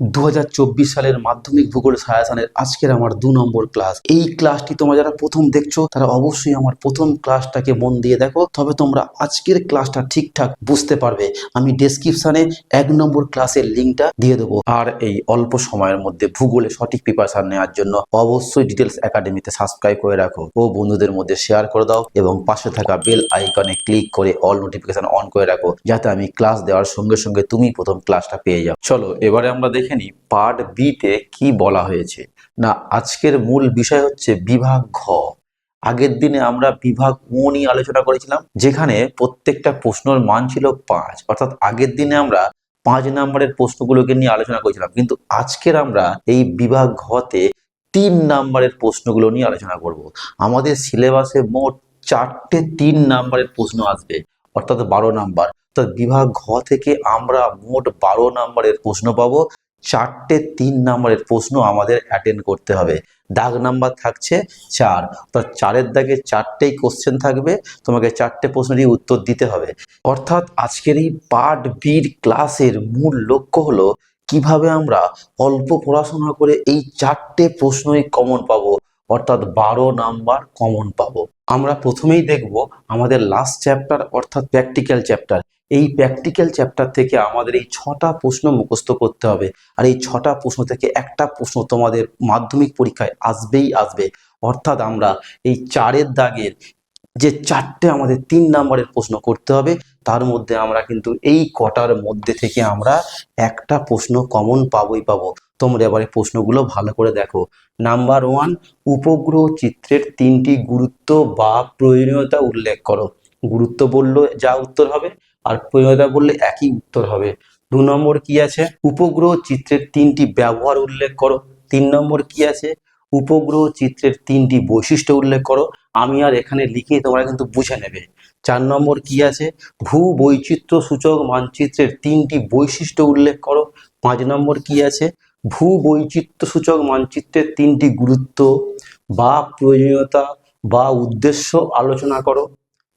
দু হাজার চব্বিশ সালের মাধ্যমিক ভূগোল সায়াসানের আজকের আমার দু নম্বর ক্লাস এই ক্লাসটি তোমরা যারা প্রথম দেখছ, তারা অবশ্যই আমার প্রথম ক্লাসটাকে মন দিয়ে দেখো, তবে তোমরা আজকের ক্লাসটা ঠিকঠাক বুঝতে পারবে। আমি ডেসক্রিপশনে এক নম্বর ক্লাসের লিঙ্কটা দিয়ে দেবো। আর এই অল্প সময়ের মধ্যে ভূগোলে সঠিক প্রিপারেশন নেওয়ার জন্য অবশ্যই ডিটেলস একাডেমিতে সাবস্ক্রাইব করে রাখো ও বন্ধুদের মধ্যে শেয়ার করে দাও এবং পাশে থাকা বেল আইকনে ক্লিক করে অল নোটিফিকেশন অন করে রাখো, যাতে আমি ক্লাস দেওয়ার সঙ্গে সঙ্গে তুমি প্রথম ক্লাসটা পেয়ে যাও। চলো, এবারে আমরা দেখে নিই পার্ট বিতে কি বলা হয়েছে। না, আজকের মূল বিষয় হচ্ছে বিভাগ ঘ। আগের দিনে আমরা বিভাগ ও নিয়ে আলোচনা করেছিলাম, যেখানে প্রত্যেকটা প্রশ্নের মান ছিল পাঁচ। অর্থাৎ আগের দিনে আমরা পাঁচ নাম্বারের প্রশ্নগুলোকে নিয়ে আলোচনা করেছিলাম, কিন্তু আজকের আমরা এই বিভাগ ঘতে তিন নাম্বারের প্রশ্নগুলো নিয়ে আলোচনা করব। আমাদের সিলেবাসে মোট চারটে তিন নাম্বারের প্রশ্ন আসবে, অর্থাৎ বারো নাম্বার। অর্থাৎ বিভাগ ঘ থেকে আমরা মোট বারো নাম্বারের প্রশ্ন পাবো চারটে তিন নম্বরের প্রশ্ন আমাদের অ্যাটেন্ড করতে হবে। দাগ নাম্বার থাকছে চার। অর্থাৎ চারের দাগে চারটেই কোশ্চেন থাকবে। তোমাকে চারটে প্রশ্নেরই উত্তর দিতে হবে। অর্থাৎ আজকের এই পার্ট বির ক্লাসের মূল লক্ষ্য হলো, কীভাবে আমরা অল্প পড়াশোনা করে এই চারটে প্রশ্নই কমন পাবো? অর্থাৎ বারো নাম্বার কমন পাবো। আমরা প্রথমেই দেখব আমাদের লাস্ট চ্যাপ্টার অর্থাৎ প্র্যাকটিক্যাল চ্যাপ্টার এই প্র্যাকটিক্যাল চ্যাপ্টার থেকে আমাদের এই ছটা প্রশ্ন মুখস্থ করতে হবে। আর এই ছটা প্রশ্ন থেকে একটা প্রশ্ন তোমাদের মাধ্যমিক পরীক্ষায় আসবেই আসবে। অর্থাৎ আমরা এই চারের দাগের যে চারটে আমাদের তিন নাম্বারের প্রশ্ন করতে হবে, তার মধ্যে আমরা কিন্তু এই কটার মধ্যে থেকে আমরা একটা প্রশ্ন কমন পাবোই পাবো। তোমরা এবারে প্রশ্নগুলো ভালো করে দেখো। নাম্বার ওয়ান উপগ্রহ চিত্রের তিনটি গুরুত্ব বা প্রয়োজনীয়তা উল্লেখ করো। গুরুত্ব বলল যা উত্তর হবে, আর প্রয়োজনীয়তা বললে একই উত্তর হবে। দু নম্বর কি আছে? উপগ্রহ চিত্রের তিনটি ব্যবহার উল্লেখ করো। তিন নম্বর কি আছে? উপগ্রহ চিত্রের তিনটি বৈশিষ্ট্য উল্লেখ করো। আমি আর এখানে লিখে তোমরা কিন্তু বুঝে নেবে। চার নম্বর কি আছে? ভূ বৈচিত্র্য সূচক মানচিত্রের তিনটি বৈশিষ্ট্য উল্লেখ করো। পাঁচ নম্বর কি আছে? ভূ বৈচিত্র্য সূচক মানচিত্রের তিনটি গুরুত্ব, বা প্রয়োজনীয়তা, বা উদ্দেশ্য আলোচনা করো।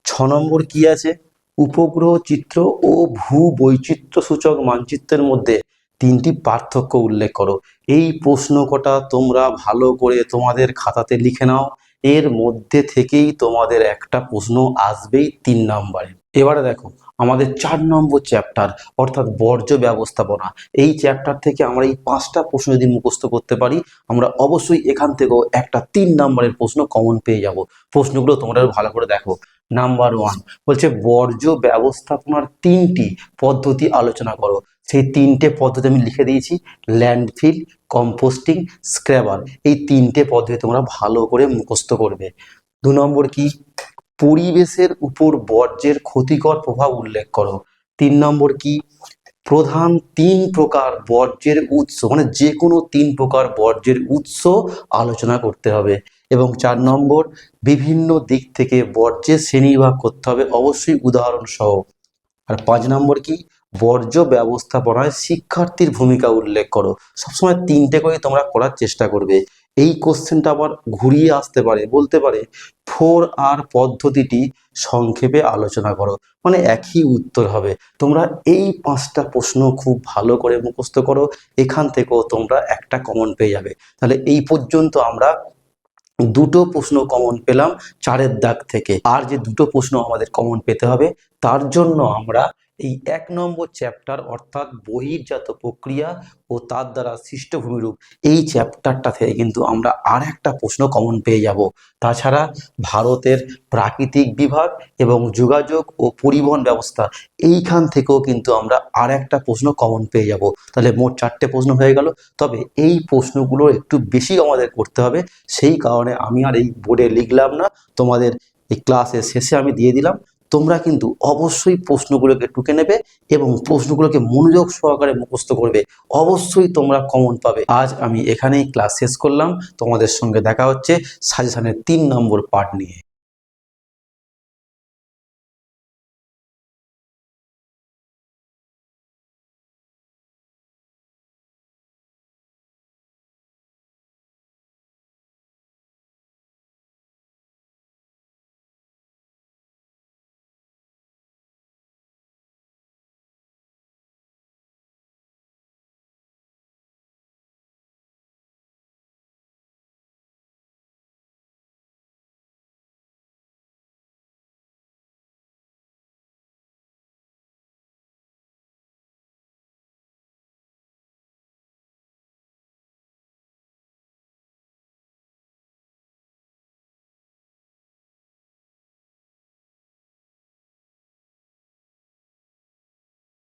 ছ নম্বর কি আছে? উপগ্রহ চিত্র ও ভূ বৈচিত্র্য সূচক মানচিত্রের মধ্যে তিনটি পার্থক্য উল্লেখ করো। এই প্রশ্ন কটা তোমরা ভালো করে তোমাদের খাতাতে লিখে নাও। এর মধ্যে থেকেই তোমাদের একটা প্রশ্ন আসবেই তিন নাম্বারে। এবারে দেখো, আমাদের চার নম্বর চ্যাপ্টার অর্থাৎ বর্জ্য ব্যবস্থাপনা, এই চ্যাপ্টার থেকে আমরা এই পাঁচটা প্রশ্ন যদি মুখস্থ করতে পারি, আমরা অবশ্যই এখান থেকেও একটা তিন নম্বরের প্রশ্ন কমন পেয়ে যাব। প্রশ্নগুলো তোমরা ভালো করে দেখো। নাম্বার ওয়ান বলছে, বর্জ্য ব্যবস্থাপনার তিনটি পদ্ধতি আলোচনা করো। সেই তিনটে পদ্ধতি আমি লিখে দিয়েছি ল্যান্ডফিল কম্পোস্টিং স্ক্র্যাবার এই তিনটে পদ্ধতি তোমরা ভালো করে মুখস্থ করবে। দু নম্বর কি? পরিবেশের উপর বর্জ্যের ক্ষতিকর প্রভাব উল্লেখ করো। তিন নম্বর কি? প্রধান তিন প্রকার বর্জ্যের উৎস মানে যে কোনো তিন প্রকার বর্জ্যের উৎস আলোচনা করতে হবে। এবং চার নম্বর, বিভিন্ন দিক থেকে বর্জ্যের শ্রেণীবিভাগ করতে হবে, অবশ্যই উদাহরণ সহ আর পাঁচ নম্বর কি? বর্জ্য ব্যবস্থাপনায় শিক্ষার্থীর ভূমিকা উল্লেখ করো। সবসময় তিনটে করে তোমরা করার চেষ্টা করবে। এই কোশ্চেনটা আবার ঘুরিয়ে আসতে পারে, বলতে পারে, ফোর আর পদ্ধতিটি সংক্ষেপে আলোচনা করো। মানে একই উত্তর হবে। তোমরা এই পাঁচটা প্রশ্ন খুব ভালো করে মুখস্থ করো, এখান থেকেও তোমরা একটা কমন পেয়ে যাবে। তাহলে এই পর্যন্ত আমরা দুটো প্রশ্ন কমন পেলাম চারের দাগ থেকে। আর যে দুটো প্রশ্ন আমাদের কমন পেতে হবে, তার জন্য আমরা এই এক নম্বর চ্যাপ্টার অর্থাৎ বহির্জাত প্রক্রিয়া ও তার দ্বারা সৃষ্ট ভূমিরূপ এই চ্যাপ্টারটা থেকে কিন্তু আমরা আর একটা প্রশ্ন কমন পেয়ে যাব। তাছাড়া ভারতের প্রাকৃতিক বিভাগ এবং যোগাযোগ ও পরিবহন ব্যবস্থা এইখান থেকেও কিন্তু আমরা আর একটা প্রশ্ন কমন পেয়ে যাব। তাহলে মোট চারটে প্রশ্ন হয়ে গেল। তবে এই প্রশ্নগুলো একটু বেশি আমাদের করতে হবে। সেই কারণে আমি আর এই বোর্ডে লিখলাম না। তোমাদের এই ক্লাসের শেষে আমি দিয়ে দিলাম। তোমরা কিন্তু অবশ্যই প্রশ্নগুলোকে টুকে নেবে এবং প্রশ্নগুলোকে মনোযোগ সহকারে মুখস্থ করবে। অবশ্যই তোমরা কমন পাবে। আজ আমি এখানেই ক্লাস শেষ করলাম। তোমাদের সঙ্গে দেখা হচ্ছে সাজেশনের তিন নম্বর পার্ট নিয়ে।